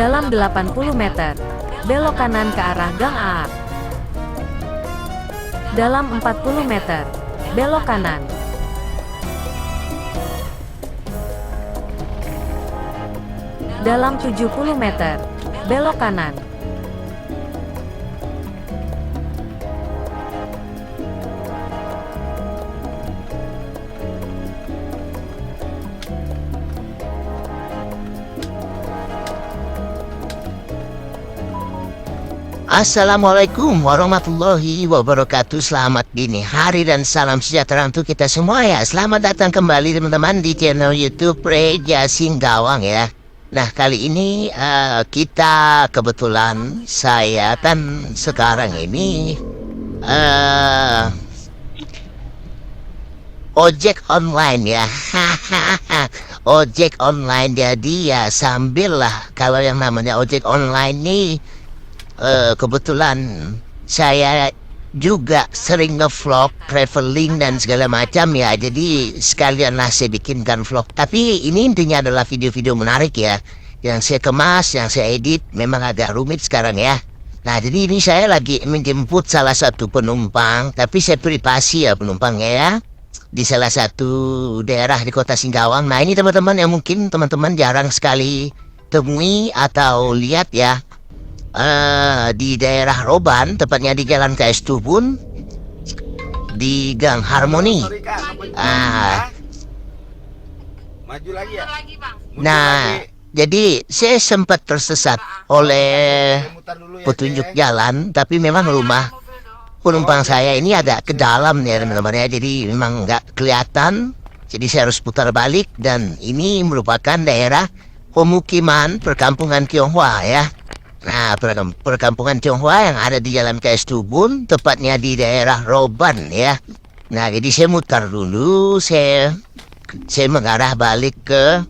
Dalam 80 meter, belok kanan ke arah Gang Aap. Dalam 40 meter, belok kanan. Dalam 70 meter, belok kanan. Assalamualaikum warahmatullahi wabarakatuh. Selamat dini hari dan salam sejahtera untuk kita semua ya. Selamat datang kembali teman-teman di channel youtube Reja Singgawang ya. Nah kali ini eh, kita kebetulan saya kan sekarang ini eh ojek online ya. Ojek online. Jadi ya sambil lah kalau yang namanya ojek online nih eh, kebetulan saya juga sering nge-vlog traveling dan segala macam ya. Jadi sekalian lah saya bikinkan vlog. Tapi ini intinya adalah video-video menarik ya. Yang saya kemas yang saya edit memang agak rumit sekarang ya. Nah jadi ini saya lagi menjemput salah satu penumpang. Tapi saya privasi ya penumpangnya ya di salah satu daerah di kota Singkawang. Nah ini teman-teman yang mungkin teman-teman jarang sekali temui atau lihat ya Eh, di daerah Roban, tepatnya di Jalan KS Tubun, di Gang Harmoni. Ah. Hah? Maju lagi ya? Nah, jadi saya sempat tersesat oleh muter dulu ya, petunjuk jalan, tapi memang rumah penumpang saya ini agak ke dalam ya teman-teman ya, jadi memang nggak kelihatan. Jadi saya harus putar balik dan ini merupakan daerah pemukiman perkampungan Tionghoa ya. Nah, perkam- perkampungan Tionghoa yang ada di Jalan KS Tubun, tepatnya di daerah Roban ya. Nah, jadi saya mutar dulu, saya saya mengarah balik ke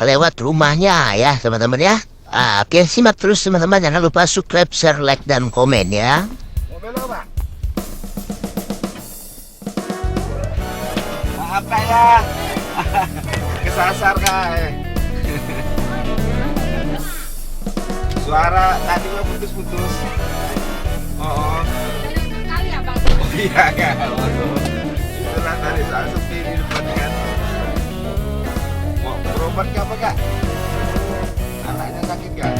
lewat rumahnya ya, teman-teman ya. Ah, oke, simak terus teman-teman, jangan lupa subscribe, share, like, dan komen ya. Kak ya. Kesasar kak. Suara tadi mah putus-putus. Oh, oh. Oh, iya. Waduh. Itulah tadi saat sepi di depan kan. Mau berobat apa kak? Anaknya sakit kak?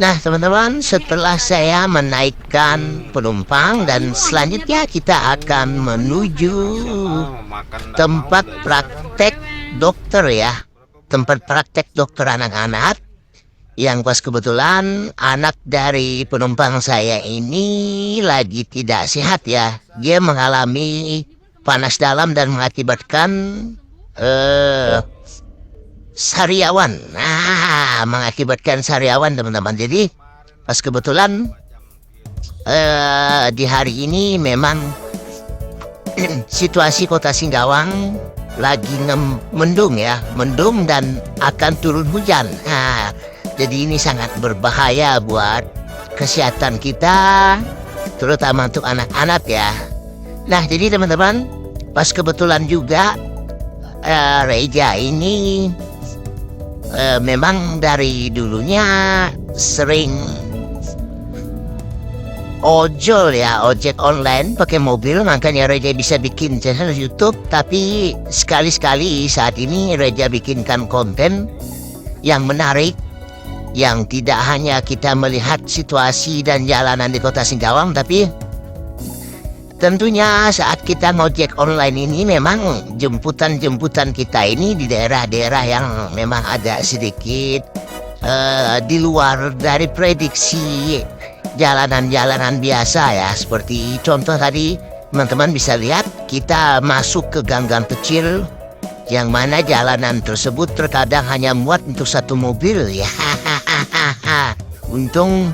Nah, teman-teman, setelah saya menaikkan penumpang dan selanjutnya kita akan menuju tempat praktek dokter ya. Tempat praktek dokter anak-anak yang pas kebetulan anak dari penumpang saya ini lagi tidak sehat ya. Dia mengalami panas dalam dan mengakibatkan eh sariawan. Nah, mengakibatkan sariawan teman-teman. Jadi pas kebetulan eh di hari ini memang situasi kota Singkawang lagi mendung ya, mendung dan akan turun hujan. Nah, jadi ini sangat berbahaya buat kesehatan kita, terutama untuk anak-anak ya. Nah, jadi teman-teman, pas kebetulan juga eh, Reja ini eh, memang dari dulunya sering ojol ya, ojek online pakai mobil, makanya Reja bisa bikin channel YouTube. Tapi sekali-sekali saat ini Reja bikinkan konten yang menarik, yang tidak hanya kita melihat situasi dan jalanan di kota Singkawang, tapi tentunya saat kita ngojek online ini memang jemputan-jemputan kita ini di daerah-daerah yang memang agak sedikit eh, di luar dari prediksi jalanan-jalanan biasa ya seperti contoh tadi teman-teman bisa lihat kita masuk ke gang-gang kecil Yang mana jalanan tersebut terkadang hanya muat untuk satu mobil ya. Untung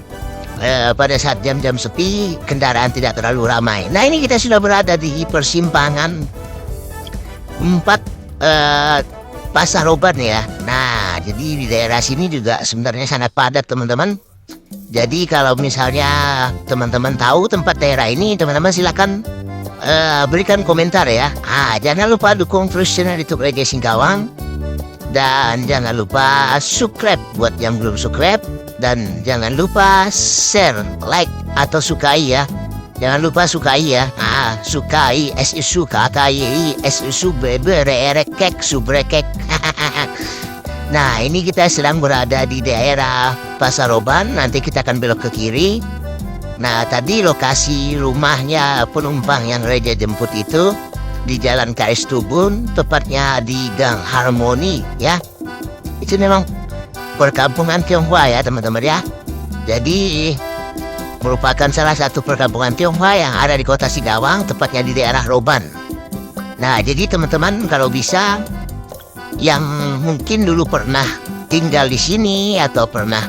eh, pada saat jam-jam sepi kendaraan tidak terlalu ramai. Nah ini kita sudah berada di persimpangan empat eh, pasar obat ya. Nah jadi di daerah sini juga sebenarnya sangat padat teman-teman. Jadi kalau misalnya teman-teman tahu tempat daerah ini, teman-teman silakan eh, berikan komentar ya. Ah, jangan lupa dukung terus channel YouTube Raja Singkawang. Dan jangan lupa subscribe buat yang belum subscribe. Dan jangan lupa share, like, atau sukai ya. Jangan lupa sukai ya. Ah, sukai, S suka, K I I, S I su bebe, re ere kek, subrekek. nah, ini kita sedang berada di daerah Pasaroban. Nanti kita akan belok ke kiri. Nah, tadi lokasi rumahnya penumpang yang Reja jemput itu di Jalan KS Tubun, tepatnya di Gang Harmoni, ya. Itu memang perkampungan Tionghoa ya, teman-teman ya. Jadi merupakan salah satu perkampungan Tionghoa yang ada di kota Sigawang, tepatnya di daerah Roban. Nah, jadi teman-teman kalau bisa yang mungkin dulu pernah tinggal di sini atau pernah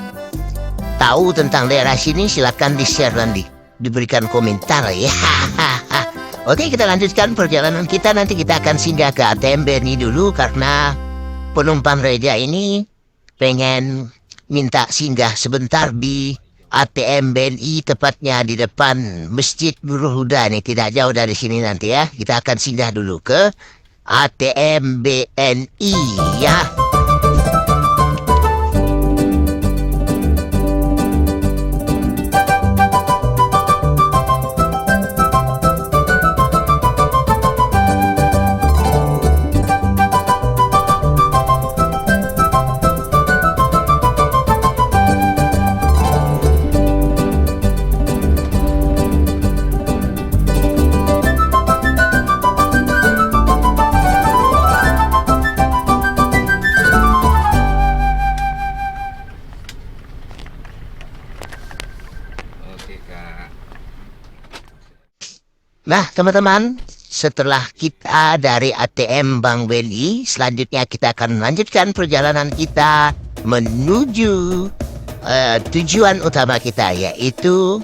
tahu tentang daerah sini silakan di-share dan di, diberikan komentar ya. Oke, kita lanjutkan perjalanan kita. Nanti kita akan singgah ke ATM BNI dulu karena penumpang Reja ini pengen minta singgah sebentar di ATM BNI tepatnya di depan Masjid Nurul Huda nih tidak jauh dari sini nanti ya. Kita akan singgah dulu ke ATM BNI ya. Nah, teman-teman, setelah kita dari ATM Bank BNI, selanjutnya kita akan melanjutkan perjalanan kita menuju eh, tujuan utama kita yaitu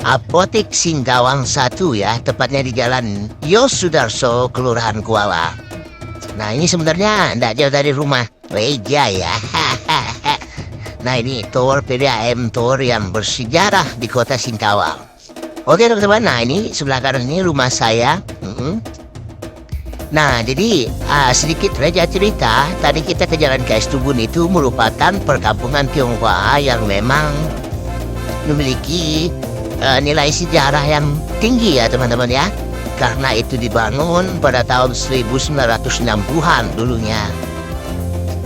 Apotek Singkawang 1 ya, tepatnya di Jalan Yosudarso, Kelurahan Kuala. Nah, ini sebenarnya tidak jauh dari rumah Reja ya. nah, ini tower PDAM tower yang bersejarah di kota Singkawang. Oke teman-teman, nah ini sebelah kanan ini rumah saya. Mm-mm. Nah jadi ah, sedikit Reja cerita, tadi kita ke Jalan KS Tubun itu merupakan perkampungan Tionghoa yang memang memiliki eh, nilai sejarah yang tinggi ya teman-teman ya. Karena itu dibangun pada tahun 1960-an dulunya.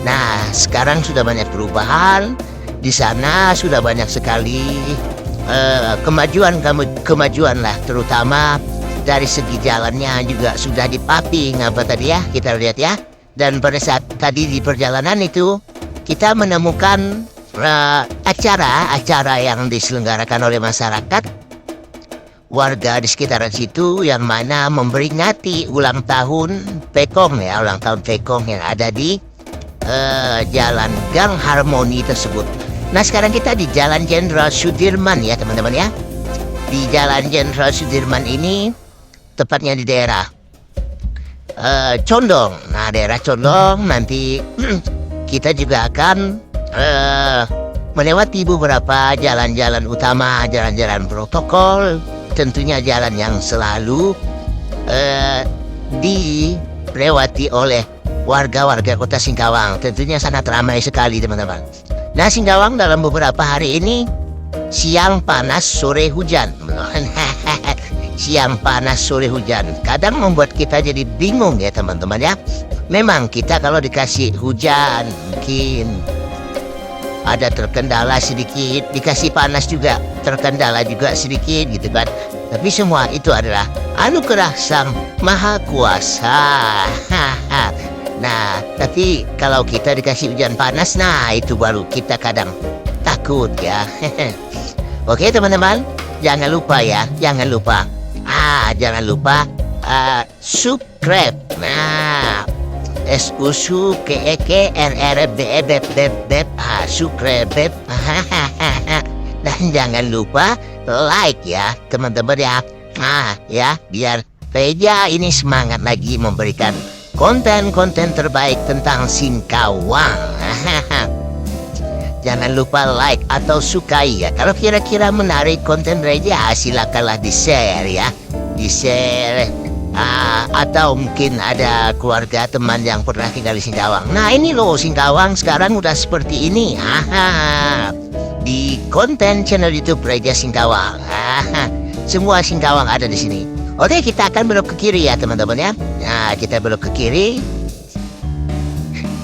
Nah sekarang sudah banyak perubahan, di sana sudah banyak sekali eh, kemajuan kamu kemajuan lah terutama dari segi jalannya juga sudah dipaping apa tadi ya kita lihat ya dan pada saat tadi di perjalanan itu kita menemukan eh, acara-acara yang diselenggarakan oleh masyarakat warga di sekitaran situ yang mana memperingati ulang tahun Pekong ya ulang tahun Pekong yang ada di eh, jalan Gang Harmoni tersebut. Nah sekarang kita di Jalan Jenderal Sudirman ya teman-teman ya. Di Jalan Jenderal Sudirman ini tepatnya di daerah eh, Condong. Nah daerah Condong nanti kita juga akan eh, melewati beberapa jalan-jalan utama, jalan-jalan protokol, tentunya jalan yang selalu eh, dilewati oleh warga-warga kota Singkawang. Tentunya sangat ramai sekali teman-teman. Nah Singkawang dalam beberapa hari ini siang panas sore hujan. siang panas sore hujan. Kadang membuat kita jadi bingung ya teman-teman ya. Memang kita kalau dikasih hujan mungkin ada terkendala sedikit, dikasih panas juga terkendala juga sedikit gitu kan. Tapi semua itu adalah anugerah Sang Maha Kuasa. nah, tapi kalau kita dikasih hujan panas, nah itu baru kita kadang takut ya. Oke teman-teman, jangan lupa ya, jangan lupa. Ah, jangan lupa uh, subscribe. Nah, S U S U K E K R R B E B B B ah, Sukre Beb Hahaha. Dan jangan lupa like ya teman-teman ya. Ah ya biar Reja ini semangat lagi memberikan konten-konten terbaik tentang Singkawang. Jangan lupa like atau sukai ya. Kalau kira-kira menarik konten Reja, silakanlah di-share ya. Di-share. Ah, atau mungkin ada keluarga teman yang pernah tinggal di Singkawang. Nah ini loh Singkawang sekarang udah seperti ini. Di konten channel YouTube Reja Singkawang. Semua Singkawang ada di sini. Oke kita akan belok ke kiri ya teman-teman ya. Nah kita belok ke kiri.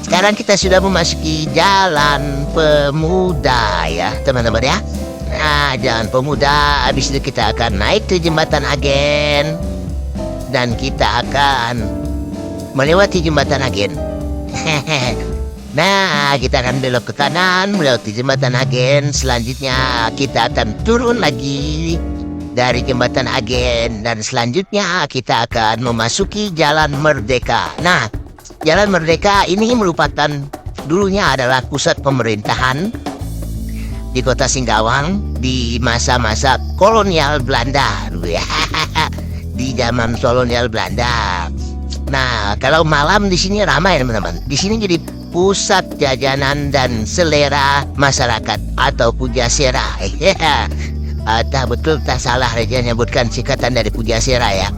Sekarang kita sudah memasuki jalan pemuda ya teman-teman ya. Nah jalan pemuda habis itu kita akan naik ke jembatan agen dan kita akan melewati jembatan agen. nah kita akan belok ke kanan melewati jembatan agen. Selanjutnya kita akan turun lagi dari jembatan agen dan selanjutnya kita akan memasuki jalan merdeka. Nah Jalan Merdeka ini merupakan dulunya adalah pusat pemerintahan di kota Singkawang di masa-masa kolonial Belanda di zaman kolonial Belanda. Nah, kalau malam di sini ramai teman-teman. Di sini jadi pusat jajanan dan selera masyarakat atau pujasera. Tak betul tak salah Reja nyebutkan singkatan dari pujasera ya.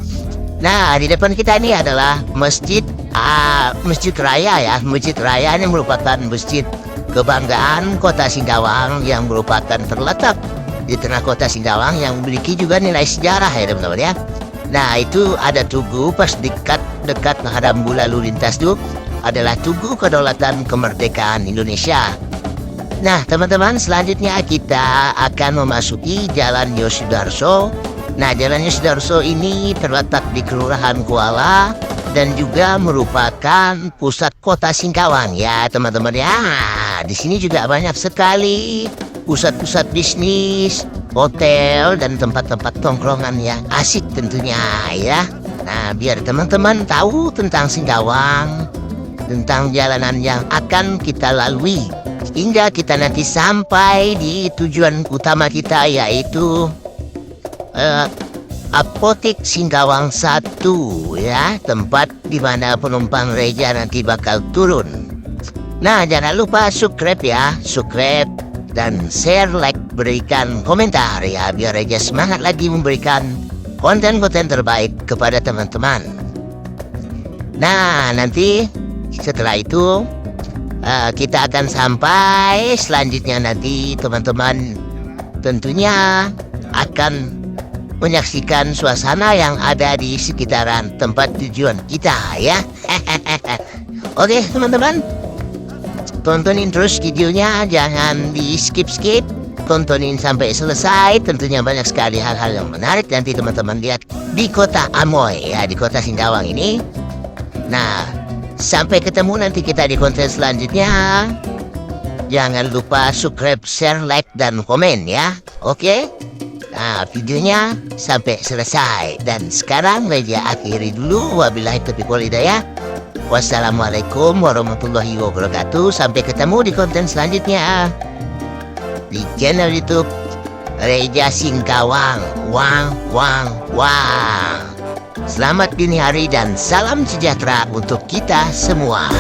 Nah, di depan kita ini adalah masjid Ah, Masjid Raya ya. Masjid Raya ini merupakan masjid kebanggaan kota Singkawang yang merupakan terletak di tengah kota Singkawang yang memiliki juga nilai sejarah ya teman-teman ya. Nah itu ada tugu pas dekat dekat menghadap lalu lintas itu adalah tugu kedaulatan kemerdekaan Indonesia. Nah teman-teman selanjutnya kita akan memasuki Jalan Yosudarso. Nah Jalan Yosudarso ini terletak di Kelurahan Kuala dan juga merupakan pusat kota Singkawang ya teman-teman ya. Di sini juga banyak sekali pusat-pusat bisnis, hotel dan tempat-tempat tongkrongan yang asik tentunya ya. Nah, biar teman-teman tahu tentang Singkawang, tentang jalanan yang akan kita lalui hingga kita nanti sampai di tujuan utama kita yaitu uh, Apotik Singkawang 1 ya, tempat di mana penumpang Reja nanti bakal turun. Nah, jangan lupa subscribe ya, subscribe dan share, like, berikan komentar ya, biar Reja semangat lagi memberikan konten-konten terbaik kepada teman-teman. Nah, nanti setelah itu uh, kita akan sampai selanjutnya nanti teman-teman tentunya akan menyaksikan suasana yang ada di sekitaran tempat tujuan kita ya. Oke teman-teman, tontonin terus videonya, jangan di skip-skip. Tontonin sampai selesai, tentunya banyak sekali hal-hal yang menarik nanti teman-teman lihat di kota Amoy ya, di kota Singkawang ini. Nah, sampai ketemu nanti kita di konten selanjutnya. Jangan lupa subscribe, share, like, dan komen ya. Oke? Nah, videonya sampai selesai. Dan sekarang Reja akhiri dulu. Wabillahi taufiq hidayah. Wassalamualaikum warahmatullahi wabarakatuh. Sampai ketemu di konten selanjutnya. Di channel YouTube Reja Singkawang. Wang, wang, wang. Selamat dini hari dan salam sejahtera untuk kita semua.